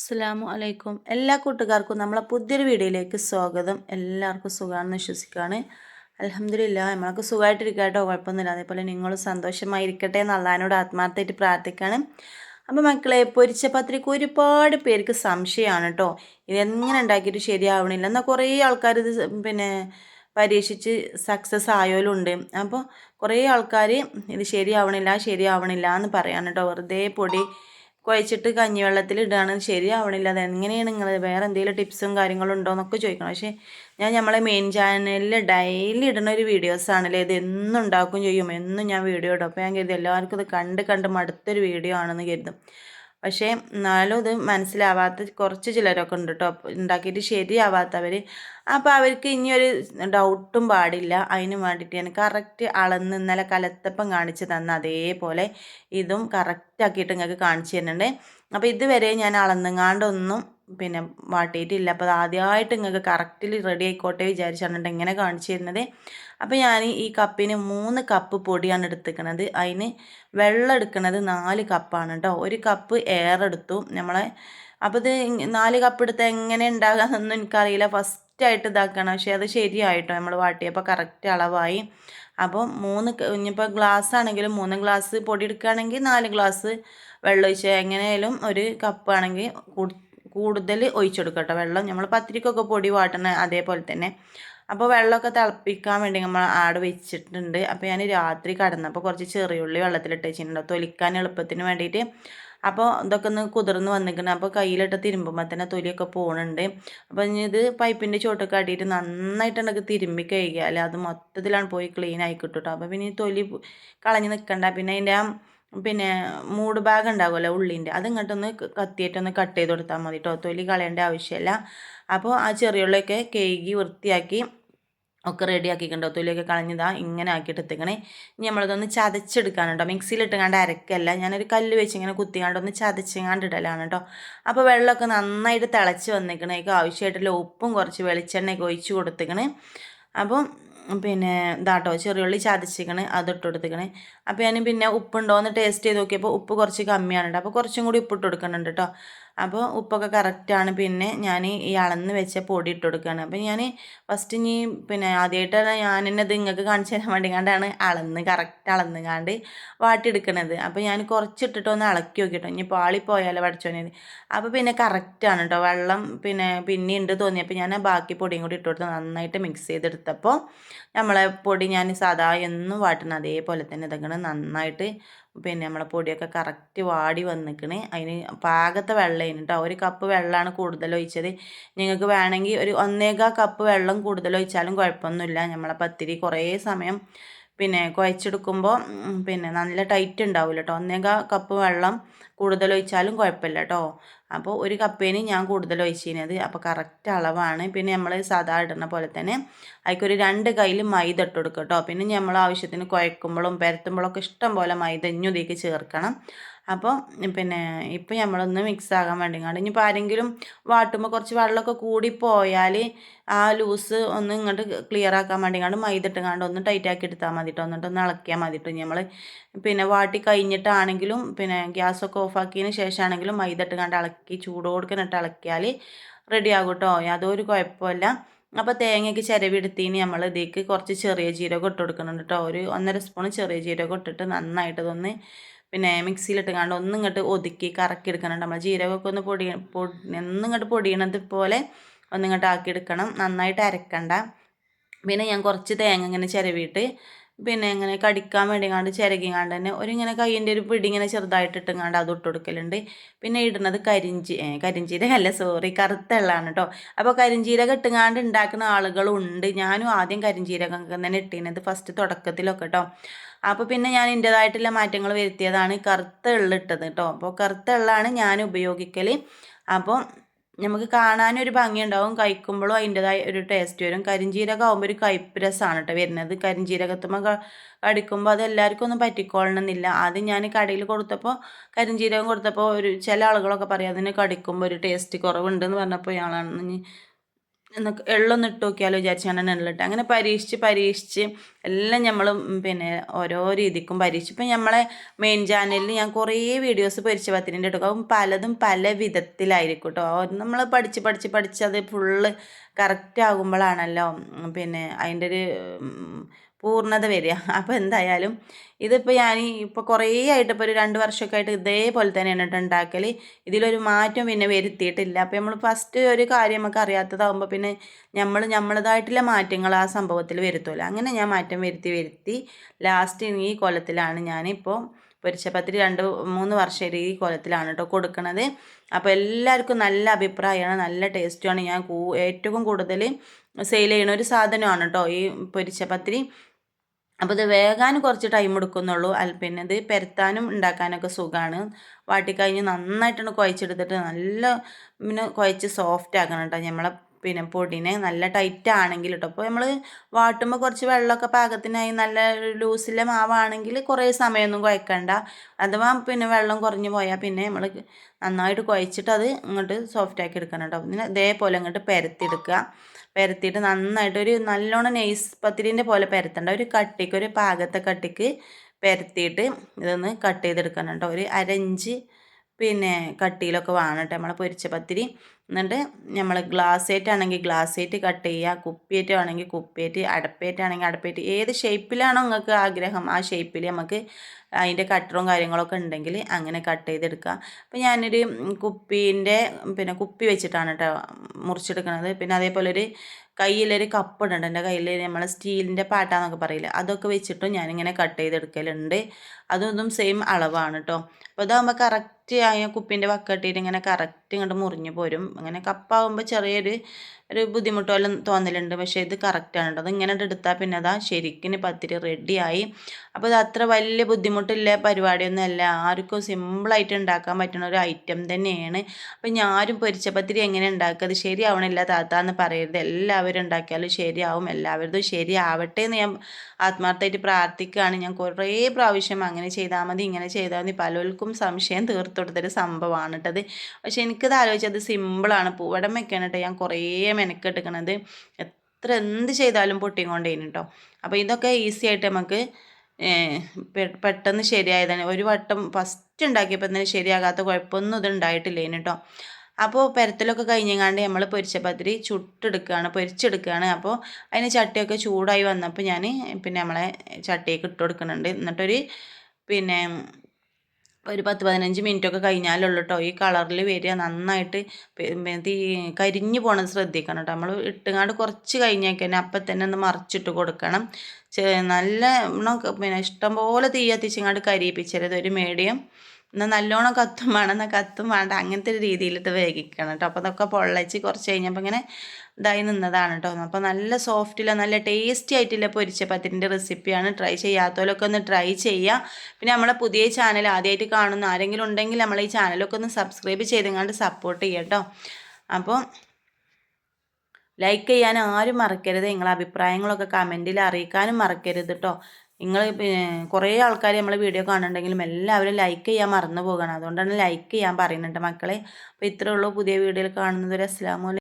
അസ്സാം വലൈക്കും എല്ലാ കൂട്ടുകാർക്കും നമ്മളെ പുതിയൊരു വീഡിയോയിലേക്ക് സ്വാഗതം. എല്ലാവർക്കും സുഖമാണെന്ന് വിശ്വസിക്കുകയാണ്. അലഹമില്ല നമ്മളൊക്കെ സുഖമായിട്ടിരിക്കുക കേട്ടോ. കുഴപ്പമൊന്നുമില്ല. അതേപോലെ നിങ്ങളും സന്തോഷമായിരിക്കട്ടെ എന്ന് അള്ളഹാനോട് ആത്മാർത്ഥമായിട്ട് പ്രാർത്ഥിക്കുകയാണ്. അപ്പോൾ മക്കളെ പൊരിച്ച പത്രിക ഒരുപാട് പേർക്ക് സംശയമാണ് കേട്ടോ. ഇതെങ്ങനെ ഉണ്ടാക്കിയിട്ട് ശരിയാവണില്ല. എന്നാൽ കുറേ ആൾക്കാർ ഇത് പിന്നെ പരീക്ഷിച്ച് സക്സസ് ആയാലുണ്ട്. അപ്പോൾ കുറേ ആൾക്കാർ ഇത് ശരിയാവണില്ല ശരിയാവണില്ല എന്ന് പറയാണ് കേട്ടോ. വെറുതെ പൊടി കുഴച്ചിട്ട് കഞ്ഞിവെള്ളത്തിൽ ഇടുകയാണ് ശരിയാവണില്ല അത് എങ്ങനെയാണ് നിങ്ങൾ വേറെ എന്തെങ്കിലും ടിപ്സും കാര്യങ്ങളും ഉണ്ടോ എന്നൊക്കെ ചോദിക്കണം. പക്ഷേ ഞാൻ നമ്മളെ മെയിൻ ചാനലിൽ ഡെയിലി ഇടുന്ന ഒരു വീഡിയോസാണല്ലേ ഇത് എന്നും ഉണ്ടാക്കും ചെയ്യും. എന്നും ഞാൻ വീഡിയോ ഇടും. അപ്പോൾ ഞാൻ കരുതി എല്ലാവർക്കും ഇത് കണ്ട് കണ്ട് മടുത്തൊരു വീഡിയോ ആണെന്ന് കരുതും. പക്ഷേ എന്നാലും ഇത് മനസ്സിലാവാത്ത കുറച്ച് ചിലരൊക്കെ ഉണ്ട് കേട്ടോ ഉണ്ടാക്കിയിട്ട് ശരിയാവാത്തവർ അപ്പോൾ അവർക്ക് ഇനിയൊരു ഡൗട്ടും പാടില്ല. അതിന് വേണ്ടിയിട്ട് ഞാൻ കറക്റ്റ് അളന്ന് ഇന്നലെ കലത്തപ്പം കാണിച്ച് തന്ന അതേപോലെ ഇതും കറക്റ്റ് ആക്കിയിട്ട് നിങ്ങൾക്ക് കാണിച്ചു തരുന്നുണ്ട്. അപ്പോൾ ഇതുവരെ ഞാൻ അളന്നുങ്ങാണ്ടൊന്നും പിന്നെ വാട്ടിയിട്ടില്ല അപ്പോൾ അത് ആദ്യമായിട്ട് നിങ്ങൾക്ക് കറക്റ്റിൽ റെഡി ആയിക്കോട്ടെ വിചാരിച്ചാണ് ഇങ്ങനെ കാണിച്ചു തരുന്നത്. അപ്പോൾ ഞാൻ ഈ കപ്പിന് മൂന്ന് കപ്പ് പൊടിയാണ് എടുത്തിരിക്കുന്നത് അതിന് വെള്ളം എടുക്കുന്നത് നാല് കപ്പാണ് കേട്ടോ ഒരു കപ്പ് എയർ എടുത്തു നമ്മളെ. അപ്പോൾ ഇത് നാല് കപ്പ് എടുത്ത് എങ്ങനെ ഉണ്ടാകാമെന്നൊന്നും എനിക്കറിയില്ല. ഫസ്റ്റായിട്ട് ഇതാക്കണം. പക്ഷേ അത് ശരിയായിട്ടോ നമ്മൾ വാട്ടിയപ്പോൾ കറക്റ്റ് അളവായി. അപ്പോൾ മൂന്ന് ഇനിയിപ്പോൾ ഗ്ലാസ് ആണെങ്കിലും മൂന്ന് ഗ്ലാസ് പൊടി എടുക്കുകയാണെങ്കിൽ നാല് ഗ്ലാസ് വെള്ളം ഒഴിച്ച് എങ്ങനെയായാലും ഒരു കപ്പാണെങ്കിൽ കൂടുതൽ ഒഴിച്ചെടുക്കട്ടോ. വെള്ളം നമ്മൾ പത്തിരിക്കൊക്കെ പൊടി വാട്ടണ അതേപോലെ തന്നെ. അപ്പോൾ വെള്ളമൊക്കെ തിളപ്പിക്കാൻ വേണ്ടി നമ്മൾ ആട് വെച്ചിട്ടുണ്ട്. അപ്പോൾ ഞാൻ രാത്രി കടന്നപ്പോൾ കുറച്ച് ചെറിയുള്ളി വെള്ളത്തിലിട്ട് വെച്ചിട്ടുണ്ട്. തൊലിക്കാൻ എളുപ്പത്തിന് വേണ്ടിയിട്ട് അപ്പോൾ ഇതൊക്കെ ഒന്ന് കുതിർന്ന് വന്നിരിക്കുന്നത് അപ്പോൾ കയ്യിലിട്ട് തിരുമ്പുമ്പോൾ തന്നെ തൊലിയൊക്കെ പോകുന്നുണ്ട് അപ്പോൾ ഇനി ഇത് പൈപ്പിന്റെ ചോട്ടൊക്കെ അടിയിട്ട് നന്നായിട്ട് തിരുമ്പി കഴുകിയാൽ അത് മൊത്തത്തിലാണ് പോയി ക്ലീൻ ആയി കിട്ടും കേട്ടോ അപ്പോൾ പിന്നെ തൊലി കളഞ്ഞ് നിൽക്കണ്ട പിന്നെ അതിന്റെ ആ പിന്നെ മൂട് ഭാഗം ഉണ്ടാകുമല്ലോ ഉള്ളിന്റെ. അത് ഇങ്ങോട്ടൊന്ന് കത്തിയിട്ടൊന്ന് കട്ട് ചെയ്ത് കൊടുത്താൽ മതി കേട്ടോ തൊലി കളയേണ്ട ആവശ്യമില്ല അപ്പോൾ ആ ചെറിയുള്ളിയൊക്കെ കേകി വൃത്തിയാക്കി ഒക്കെ റെഡി ആക്കിക്കണ്ടോ തൊലിയൊക്കെ കളഞ്ഞതാ ഇങ്ങനെ ആക്കിയിട്ട് എത്തിക്കണേ ഇനി നമ്മളിതൊന്ന് ചതച്ചെടുക്കാനുണ്ടോ മിക്സിയിലിട്ടുകൊണ്ട് അരക്കല്ല. ഞാനൊരു കല്ല് വെച്ച് ഇങ്ങനെ കുത്തിക്കാണ്ട് ഒന്ന് ചതച്ചങ്ങാണ്ട് ഇടലാണ് കേട്ടോ അപ്പോൾ വെള്ളമൊക്കെ നന്നായിട്ട് തിളച്ച് വന്നിക്കണേക്ക് ആവശ്യമായിട്ടുള്ള ഉപ്പും കുറച്ച് വെളിച്ചെണ്ണയൊക്കെ ഒഴിച്ച് കൊടുത്തിക്കണേ. അപ്പം പിന്നെ ഇതാട്ടോ ചെറിയുള്ളി ചതച്ചിക്കണ് അതിട്ട് കൊടുത്തിക്കണ് അപ്പോൾ ഞാൻ പിന്നെ ഉപ്പുണ്ടോ എന്ന് ടേസ്റ്റ് ചെയ്ത് നോക്കിയപ്പോൾ ഉപ്പ് കുറച്ച് കമ്മിയാണ് അപ്പോൾ കുറച്ചും കൂടി ഉപ്പിട്ട് കൊടുക്കുന്നുണ്ട് കേട്ടോ അപ്പോൾ ഉപ്പൊക്കെ കറക്റ്റാണ് പിന്നെ ഞാൻ ഈ അളന്ന് വെച്ച പൊടി ഇട്ട് കൊടുക്കുകയാണ് അപ്പോൾ ഞാൻ ഫസ്റ്റ് ഇനി പിന്നെ ആദ്യമായിട്ടാണ് ഞാൻ തന്നെ അത് നിങ്ങൾക്ക് കാണിച്ചു തരാൻ വേണ്ടി കണ്ടാണ് അളന്ന് കറക്റ്റ് അളന്ന് കാണ്ട് വാട്ടിയെടുക്കണത് അപ്പോൾ ഞാൻ കുറച്ചിട്ടിട്ട് ഒന്ന് ഇളക്കി നോക്കിയിട്ടോ ഇനി പാളിപ്പോയാലോ പഠിച്ചോനത് അപ്പോൾ പിന്നെ കറക്റ്റാണ് കേട്ടോ വെള്ളം പിന്നെ പിന്നെ ഉണ്ട് തോന്നിയപ്പോൾ ഞാൻ ബാക്കി പൊടിയും കൂടി ഇട്ട് കൊടുത്ത് നന്നായിട്ട് മിക്സ് ചെയ്തെടുത്തപ്പോൾ നമ്മളെ പൊടി ഞാൻ സാധാ എന്നും വാട്ടുന്ന അതേപോലെ തന്നെ ഇതൊക്കെ നന്നായിട്ട് പിന്നെ നമ്മളെ പൊടിയൊക്കെ കറക്റ്റ് വാടി വന്നിക്കണ്. അതിന് പാകത്തെ വെള്ളം കേട്ടോ ഒരു കപ്പ് വെള്ളമാണ് കൂടുതൽ ഒഴിച്ചത്. നിങ്ങൾക്ക് വേണമെങ്കിൽ ഒരു ഒന്നേകാ കപ്പ് വെള്ളം കൂടുതൽ ഒഴിച്ചാലും കുഴപ്പമൊന്നുമില്ല. നമ്മളെ പത്തിരി കുറേ സമയം പിന്നെ കുഴച്ചെടുക്കുമ്പോൾ പിന്നെ നല്ല ടൈറ്റ് ഉണ്ടാവില്ല കേട്ടോ ഒന്നേകാ കപ്പ് വെള്ളം കൂടുതൽ ഒഴിച്ചാലും കുഴപ്പമില്ല കേട്ടോ അപ്പോൾ ഒരു കപ്പേന് ഞാൻ കൂടുതൽ ഒഴിച്ചിരുന്നത് അപ്പോൾ കറക്റ്റ് അളവാണ്. പിന്നെ നമ്മൾ സാധാ ഇടുന്ന പോലെ തന്നെ അതിക്കൊരു രണ്ട് കയ്യിൽ മൈദ ഇട്ട് കൊടുക്കും കേട്ടോ പിന്നെ നമ്മൾ ആവശ്യത്തിന് കുഴക്കുമ്പോഴും പരത്തുമ്പോഴൊക്കെ ഇഷ്ടം പോലെ മൈദ ഇഞ്ഞുതിക്ക് ചേർക്കണം. അപ്പോൾ പിന്നെ ഇപ്പം നമ്മളൊന്ന് മിക്സ് ആകാൻ വേണ്ടി കണ്ട് ഇനിയിപ്പോൾ ആരെങ്കിലും വാട്ടുമ്പോൾ കുറച്ച് വെള്ളമൊക്കെ കൂടി പോയാൽ ആ ലൂസ് ഒന്ന് ഇങ്ങോട്ട് ക്ലിയർ ആക്കാൻ വേണ്ടി കണ്ട് മൈദ ഇട്ടുകൊണ്ട് ഒന്ന് ടൈറ്റ് ആക്കി എടുത്താൽ മതി കേട്ടോ എന്നിട്ട് ഒന്ന് ഇളക്കിയാൽ മതി കേട്ടോ നമ്മൾ പിന്നെ വാട്ടി കഴിഞ്ഞിട്ടാണെങ്കിലും പിന്നെ ഗ്യാസൊക്കെ ഓഫാക്കിയതിന് ശേഷമാണെങ്കിലും മൈദ ഇട്ടുകൊണ്ട് ഇളക്കി ചൂടോടുക്കനിട്ട് ഇളക്കിയാൽ റെഡി ആകും കേട്ടോ യാതൊരു കുഴപ്പമില്ല അപ്പോൾ തേങ്ങയ്ക്ക് ചിരവിടുത്തിന് നമ്മൾ ഇതിലേക്ക് കുറച്ച് ചെറിയ ജീരകം ഇട്ട് കൊടുക്കുന്നുണ്ട് കേട്ടോ ഒരു ഒന്നര സ്പൂൺ ചെറിയ ജീരകം ഇട്ടിട്ട് നന്നായിട്ട് ഇതൊന്ന് പിന്നെ മിക്സിയിലിട്ട് കണ്ട് ഒന്നും ഇങ്ങോട്ട് ഒതുക്കി കറക്കി എടുക്കണം നമ്മൾ ജീരകമൊക്കെ ഒന്ന് പൊടി പൊടി ഒന്നിങ്ങോട്ട് പൊടിയണത് പോലെ ഒന്നിങ്ങോട്ട് ആക്കിയെടുക്കണം. നന്നായിട്ട് അരക്കണ്ട. പിന്നെ ഞാൻ കുറച്ച് തേങ്ങ ഇങ്ങനെ ചിരവിയിട്ട് പിന്നെ ഇങ്ങനെ കടിക്കാൻ വേണ്ടി കണ്ട് ചിരകിങ്ങാണ്ട് തന്നെ ഒരു ഇങ്ങനെ കൈന്റെ ഒരു പിടി ഇങ്ങനെ ചെറുതായിട്ട് ഇട്ടുങ്ങാണ്ട് അത് ഇട്ട് കൊടുക്കലുണ്ട്. പിന്നെ ഇടുന്നത് കരിഞ്ചി കരിഞ്ചീരകല്ല സോറി കറുത്തള്ളാണ് കേട്ടോ അപ്പോൾ കരിഞ്ചീരക ഇട്ടുങ്ങാണ്ട് ഉണ്ടാക്കുന്ന ആളുകളുണ്ട് ഞാനും ആദ്യം കരിഞ്ചീരകം തന്നെ ഇട്ടിരുന്നത് ഫസ്റ്റ് തുടക്കത്തിലൊക്കെ കേട്ടോ അപ്പോൾ പിന്നെ ഞാൻ എന്റേതായിട്ടുള്ള മാറ്റങ്ങൾ വരുത്തിയതാണ് കറുത്ത എള്ളിട്ടത് കേട്ടോ അപ്പോൾ കറുത്ത എള്ളാണ് ഞാൻ ഉപയോഗിക്കൽ അപ്പോൾ നമുക്ക് കാണാനൊരു ഭംഗിയുണ്ടാവും. കഴിക്കുമ്പോഴും അതിന്റെതായ ഒരു ടേസ്റ്റ് വരും. കരിഞ്ചീരകം ആകുമ്പോൾ ഒരു കയ്പ്പ് രസമാണ് കേട്ടോ വരുന്നത് കരിഞ്ചീരകത്തുമ്പോൾ കടിക്കുമ്പോൾ അത് എല്ലാവർക്കും ഒന്നും പറ്റിക്കൊള്ളണമെന്നില്ല ആദ്യം ഞാൻ കടയിൽ കൊടുത്തപ്പോൾ കരിഞ്ചീരകം കൊടുത്തപ്പോൾ ഒരു ചില ആളുകളൊക്കെ പറയും അതിന് കടിക്കുമ്പോൾ ഒരു ടേസ്റ്റ് കുറവുണ്ടെന്ന് പറഞ്ഞപ്പോൾ ഇയാളാണ് എന്നൊക്കെ എള്ളൊന്ന് ഇട്ട് നോക്കിയാലോ വിചാരിച്ചാണ് എള്ളിട്ട് അങ്ങനെ പരീക്ഷിച്ച് പരീക്ഷിച്ച് എല്ലാം നമ്മൾ പിന്നെ ഓരോ രീതിക്കും പരീക്ഷിച്ച്. ഇപ്പം നമ്മളെ മെയിൻ ചാനലിൽ ഞാൻ കുറേ വീഡിയോസ് പൊരിച്ച പത്തിരിന്റെ എടുക്കും പലതും പല വിധത്തിലായിരിക്കും കേട്ടോ നമ്മൾ പഠിച്ച് പഠിച്ച് പഠിച്ച് അത് ഫുള്ള് കറക്റ്റ് ആകുമ്പോഴാണല്ലോ പിന്നെ അതിന്റെ ഒരു പൂർണത വരിക. അപ്പോൾ എന്തായാലും ഇതിപ്പോൾ ഞാൻ ഇപ്പോൾ കുറേ ആയിട്ട് ഇപ്പോൾ ഒരു രണ്ട് വർഷമൊക്കെ ആയിട്ട് ഇതേപോലെ തന്നെയാണ് കേട്ടോ ഉണ്ടാക്കൽ ഇതിലൊരു മാറ്റം പിന്നെ വരുത്തിയിട്ടില്ല. അപ്പോൾ നമ്മൾ ഫസ്റ്റ് ഒരു കാര്യം നമുക്ക് അറിയാത്തതാകുമ്പോൾ പിന്നെ നമ്മൾ നമ്മളതായിട്ടുള്ള മാറ്റങ്ങൾ ആ സംഭവത്തിൽ വരുത്തുമല്ലോ അങ്ങനെ ഞാൻ മാറ്റം വരുത്തി വരുത്തി. ലാസ്റ്റ് ഈ കൊലത്തിലാണ് ഞാനിപ്പോൾ പൊരിച്ചപ്പത്തിരി രണ്ട് മൂന്ന് വർഷം ഈ കൊലത്തിലാണ് കേട്ടോ കൊടുക്കുന്നത് അപ്പോൾ എല്ലാവർക്കും നല്ല അഭിപ്രായമാണ് നല്ല ടേസ്റ്റുമാണ്. ഞാൻ ഏറ്റവും കൂടുതൽ സെയിൽ ചെയ്യുന്ന ഒരു സാധനമാണ് കേട്ടോ ഈ പൊരിച്ചപ്പത്തിരി. അപ്പോൾ ഇത് വേകാൻ കുറച്ച് ടൈം എടുക്കുന്നുള്ളൂ. അല്ല പിന്നെ ഇത് പെരത്താനും ഉണ്ടാക്കാനൊക്കെ സുഖമാണ് വാട്ടിക്കഴിഞ്ഞ് നന്നായിട്ടാണ് കുഴച്ചെടുത്തിട്ട് നല്ല പിന്നെ കുഴച്ച് സോഫ്റ്റ് ആക്കണം കേട്ടോ നമ്മളെ പിന്നെ പൊടിനെ നല്ല ടൈറ്റ് ആണെങ്കിൽ കേട്ടോ അപ്പോൾ നമ്മൾ വാട്ടുമ്പോൾ കുറച്ച് വെള്ളമൊക്കെ പാകത്തിനായി നല്ല ലൂസിലെ മാവാണെങ്കിൽ കുറേ സമയമൊന്നും കുഴക്കണ്ട. അഥവാ പിന്നെ വെള്ളം കുറഞ്ഞു പോയാൽ പിന്നെ നമ്മൾ നന്നായിട്ട് കുഴച്ചിട്ട് അത് ഇങ്ങോട്ട് സോഫ്റ്റ് ആക്കി എടുക്കണം കേട്ടോ പിന്നെ ഇതേപോലെ ഇങ്ങോട്ട് പരത്തിയെടുക്കുക പരത്തിയിട്ട് നന്നായിട്ട് ഒരു നല്ലോണം നെയ്സ് പത്തിരിന്റെ പോലെ പരത്തണ്ട. ഒരു കട്ടിക്ക് ഒരു പാകത്തെ കട്ടിക്ക് പരത്തിയിട്ട് ഇതൊന്ന് കട്ട് ചെയ്തെടുക്കണം കേട്ടോ. ഒരു അരഞ്ച് പിന്നെ കട്ടിയിലൊക്കെ വേണം നമ്മളെ പൊരിച്ച പത്തിരി. എന്നിട്ട് നമ്മൾ ഗ്ലാസ് ആണെങ്കിൽ ഗ്ലാസ് ഏറ്റ് കട്ട് ചെയ്യുക. കുപ്പിയേറ്റ് ആണെങ്കിൽ കുപ്പിയേറ്റ് അടപ്പേറ്റ് ആണെങ്കിൽ അടപ്പേറ്റ്. ഏത് ഷേപ്പിലാണോ നിങ്ങൾക്ക് ആഗ്രഹം ആ ഷേപ്പിൽ നമുക്ക് അതിന്റെ കട്ടറും കാര്യങ്ങളൊക്കെ ഉണ്ടെങ്കിൽ അങ്ങനെ കട്ട് ചെയ്തെടുക്കുക. അപ്പോൾ ഞാനൊരു കുപ്പീന്റെ പിന്നെ കുപ്പി വെച്ചിട്ടാണ് കേട്ടോ മുറിച്ചെടുക്കുന്നത് പിന്നെ അതേപോലെ ഒരു കയ്യിലൊരു കപ്പ് എന്റെ കയ്യിൽ നമ്മൾ സ്റ്റീലിന്റെ പാട്ടാന്നൊക്കെ പറയില്ല? അതൊക്കെ വെച്ചിട്ടും ഞാനിങ്ങനെ കട്ട് ചെയ്തെടുക്കലുണ്ട്. അതൊന്നും സെയിം അളവാണ് കേട്ടോ അപ്പോൾ ഇതാകുമ്പോൾ കറക്റ്റ് ആയ കുപ്പിന്റെ വക്കട്ടിയിട്ട് ഇങ്ങനെ കറക്റ്റ് ഇങ്ങോട്ട് മുറിഞ്ഞു പോരും. അങ്ങനെ കപ്പാകുമ്പോൾ ചെറിയൊരു ഒരു ബുദ്ധിമുട്ട് തോന്നലുണ്ട്. പക്ഷേ ഇത് കറക്റ്റാണ് കേട്ടോ അത് ഇങ്ങനെ എടുത്താൽ പിന്നെ അതാ ശരിക്കും പത്തിരി റെഡിയായി അപ്പോൾ ഇത് അത്ര വലിയ ബുദ്ധിമുട്ടില്ല പരിപാടിയൊന്നും അല്ല. ആർക്കും സിമ്പിളായിട്ട് ഉണ്ടാക്കാൻ പറ്റുന്ന ഒരു ഐറ്റം തന്നെയാണ്. അപ്പോൾ ഞാനും പൊരിച്ച പത്തിരി എങ്ങനെ ഉണ്ടാക്കുക അത് ശരിയാവണില്ല താത്ത എന്ന് പറയരുത്. എല്ലാവരും ഉണ്ടാക്കിയാലും ശരിയാവും. എല്ലാവരും ശരിയാവട്ടെ എന്ന് ഞാൻ ആത്മാർത്ഥമായിട്ട് പ്രാർത്ഥിക്കുകയാണ് ഞാൻ കുറേ പ്രാവശ്യം അങ്ങനെ ചെയ്താൽ മതി ഇങ്ങനെ ചെയ്താൽ മതി. പലർക്കും സംശയം തീർത്തു കൊടുത്തൊരു സംഭവമാണ് കേട്ടത് പക്ഷെ എനിക്കത് ആലോചിച്ചത് സിമ്പിളാണ് പൂവടം വെക്കണം ഞാൻ കുറേ മെനക്കെടുക്കണത് എത്ര എന്ത് ചെയ്താലും പൊട്ടിക്കൊണ്ടേന് കേട്ടോ അപ്പോൾ ഇതൊക്കെ ഈസി ആയിട്ട് നമുക്ക് പെട്ടെന്ന് ശരിയായതാണ്. ഒരു വട്ടം ഫസ്റ്റ് ഉണ്ടാക്കിയപ്പോൾ തന്നെ ശരിയാകാത്ത കുഴപ്പമൊന്നും ഇത് ഉണ്ടായിട്ടില്ലേന് കേട്ടോ അപ്പോൾ പെരത്തിലൊക്കെ കഴിഞ്ഞങ്ങാണ്ട് നമ്മൾ പൊരിച്ചപ്പത്തിരി ചുട്ടെടുക്കുകയാണ് പൊരിച്ചെടുക്കുകയാണ് അപ്പോൾ അതിന് ചട്ടിയൊക്കെ ചൂടായി വന്നപ്പോൾ ഞാൻ പിന്നെ നമ്മളെ ചട്ടിയൊക്കെ ഇട്ട് കൊടുക്കുന്നുണ്ട് എന്നിട്ടൊരു പിന്നെ ഒരു പത്ത് പതിനഞ്ച് മിനിറ്റൊക്കെ കഴിഞ്ഞാലുള്ളൂ കേട്ടോ ഈ കളറിൽ വരിക. നന്നായിട്ട് തീ കരിഞ്ഞു പോകണത് ശ്രദ്ധിക്കണം കേട്ടോ നമ്മൾ ഇട്ടുങ്ങാണ്ട് കുറച്ച് തന്നെ അപ്പം തന്നെ ഒന്ന് മറിച്ചിട്ട് കൊടുക്കണം. നല്ല പിന്നെ ഇഷ്ടം പോലെ തീ കത്തിച്ചങ്ങാണ്ട് കരിയിപ്പിച്ചരുത്. ഒരു മീഡിയം എന്നാൽ നല്ലോണം കത്തും വേണം എന്നാൽ കത്തും വേണ്ട. അങ്ങനത്തെ ഒരു രീതിയിലിട്ട് വേവിക്കണം കേട്ടോ അപ്പോൾ അതൊക്കെ പൊള്ളച്ച് കുറച്ച് കഴിഞ്ഞപ്പോൾ ഇങ്ങനെ ഇതായി നിന്നതാണ് കേട്ടോ അപ്പോൾ നല്ല സോഫ്റ്റില്ല നല്ല ടേസ്റ്റി ആയിട്ടില്ല പൊരിച്ച പത്തിന്റെ റെസിപ്പിയാണ് ട്രൈ ചെയ്യാത്തവരൊക്കെ ഒന്ന് ട്രൈ ചെയ്യുക പിന്നെ നമ്മളെ പുതിയ ചാനൽ ആദ്യമായിട്ട് കാണുന്ന ആരെങ്കിലും ഉണ്ടെങ്കിൽ നമ്മൾ ഈ ചാനലൊക്കെ ഒന്ന് സബ്സ്ക്രൈബ് ചെയ്തെങ്ങാണ്ട് സപ്പോർട്ട് ചെയ്യുക കേട്ടോ അപ്പോൾ ലൈക്ക് ചെയ്യാൻ ആരും മറക്കരുത്. നിങ്ങളെ അഭിപ്രായങ്ങളൊക്കെ കമന്റിൽ അറിയിക്കാനും മറക്കരുത് കേട്ടോ നിങ്ങൾ പിന്നെ കുറേ ആൾക്കാർ നമ്മളെ വീഡിയോ കാണുന്നുണ്ടെങ്കിലും എല്ലാവരും ലൈക്ക് ചെയ്യാൻ മറന്നു പോകണം. അതുകൊണ്ടാണ് ലൈക്ക് ചെയ്യാൻ പറയുന്നുണ്ട് മക്കളെ. അപ്പോൾ ഇത്രയേ ഉള്ളൂ പുതിയ വീഡിയോയിൽ കാണുന്നത്. ഒരു അസ്ലാമു